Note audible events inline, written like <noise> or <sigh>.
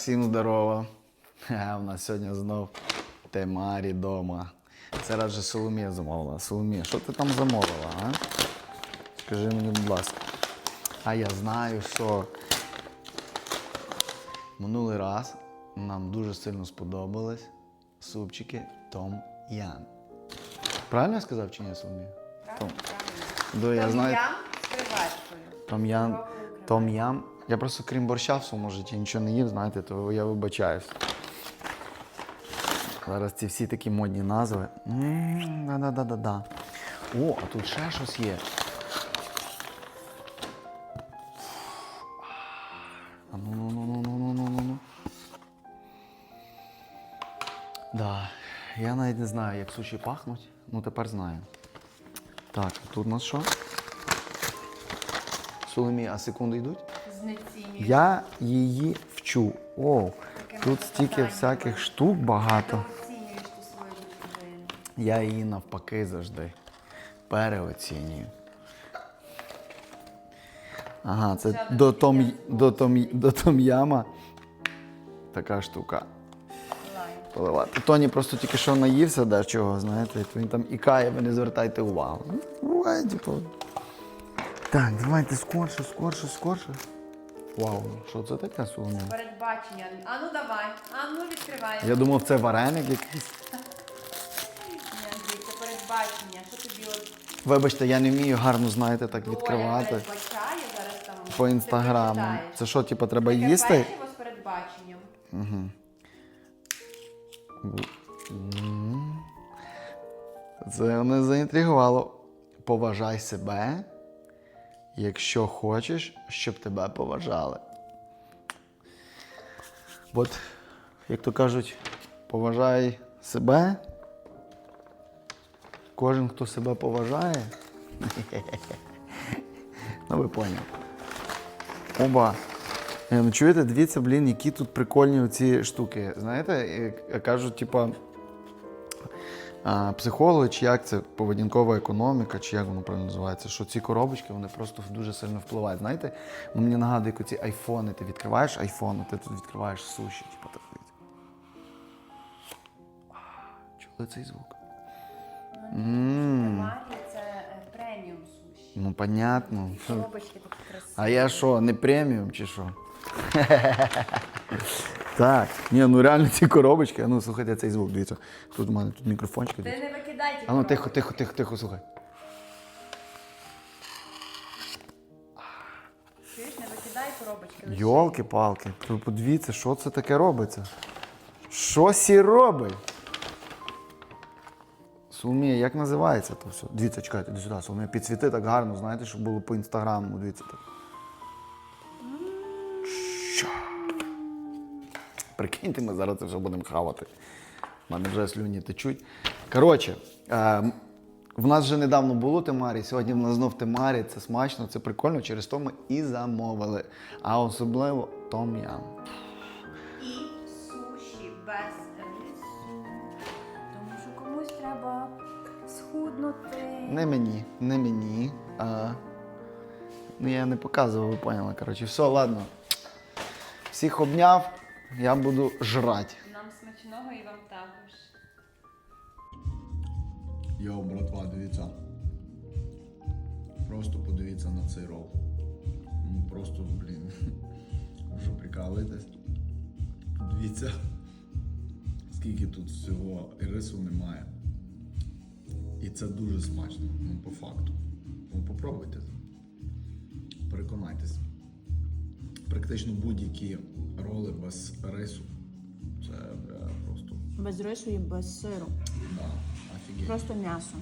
всім здорово. <laughs> Ха, У нас сьогодні знов темарі дома. Це раз же Соломія замовила. Соломія, що ти там замовила, а? Скажи мені, будь ласка. А я знаю, що минулий раз нам дуже сильно сподобались супчики Том Ян. Правильно я сказав чи ні, Соломія? Том. Да, я знаю. Ям з креветкою. Том Ян, Том Ям. Я просто крім борща в своєму житті нічого не їв, знаєте, то я вибачаюсь. Зараз ці всі такі модні назви. Да-да-да-да-да. О, а тут ще щось є. А ну ну ну ну ну ну ну ну. Да. Я навіть не знаю, як суші пахнуть. Ну тепер знаю. Так, тут у нас що? Соломі, а секунди йдуть? Знецінюю. Я її вчу. О, тут стільки всяких штук багато. Оцінюєш ту свою дружину. Я її навпаки завжди переоцінюю. Ага, це Це до том, до, том, до том'яма така штука. Поливати. Тоні просто тільки що наївся дечого, знаєте, то він там ікає, ви не звертайте увагу. Ну, Буває, типу. Так, давайте скорше, скорше, скорше. Вау, що це таке сумно? Передбачення. А ну давай. А ну відкривай. Я думав, це вареник якийсь. Ні, Андрій, це передбачення. Що тобі от Вибачте, я не вмію гарно, знаєте, так доля відкривати передбачає зараз там. по ти інстаграму. почитаєш. Це що, типу, треба Таке їсти? печиво з передбаченням. Це мене заінтригувало. Поважай себе, якщо хочеш, щоб тебе поважали. От, як то кажуть, поважай себе. Кожен, хто себе поважає. <laughs> Ну, ви поняли. Оба. Е, Ну, чуєте, дивіться, блін, які тут прикольні оці штуки. Знаєте, кажуть, типа, психологи, чи як це поведінкова економіка, чи як воно правильно називається, що ці коробочки вони просто дуже сильно впливають. Знаєте, ну, мені нагадує, як ці айфони. Ти відкриваєш айфон, а ти тут відкриваєш суші, типу так. Чули цей звук? Марі це е, преміум суші. Ну, понятно. Коробочки такі красиві. А я що, не преміум чи що? <laughs> так, ні, ну реально ці коробочки. А Ну, слухайте цей звук, дивіться. Тут у мене тут мікрофончик. Ти не викидай ті А ну тихо, тихо, тихо, тихо, слухай. Чуєш, не викидай коробочки. лише. Йолки-палки, ви подивіться, що це таке робиться? Що сі робить? Соломія, як називається то все? Дивіться, чекайте, іди сюди. Соломія, підсвіти так гарно, знаєте, щоб було по інстаграму. Дивіться так. Прикиньте, ми зараз це вже будемо хавати. У мене вже слюні течуть. Коротше, е, в нас вже недавно було темарі, сьогодні в нас знов темарі, це смачно, це прикольно, через то ми і замовили. А особливо том ям. І суші без рису. Тому що комусь треба схуднути. Не мені, не мені. А, ну я не показував, ви поняли. Коротше, все, ладно. Всіх обняв, я буду жрати. Нам смачного і вам також. Йоу, братва, дивіться. Просто подивіться на цей рол. Ну просто, блін. Ви що прикалуєтесь? Дивіться. Скільки тут всього і рису немає. І це дуже смачно, ну, по факту. Ну, попробуйте. Переконайтесь. Практично будь-які роли без рису. Це бля, просто Без рису і без сиру. да, офігеть. Просто м'ясо.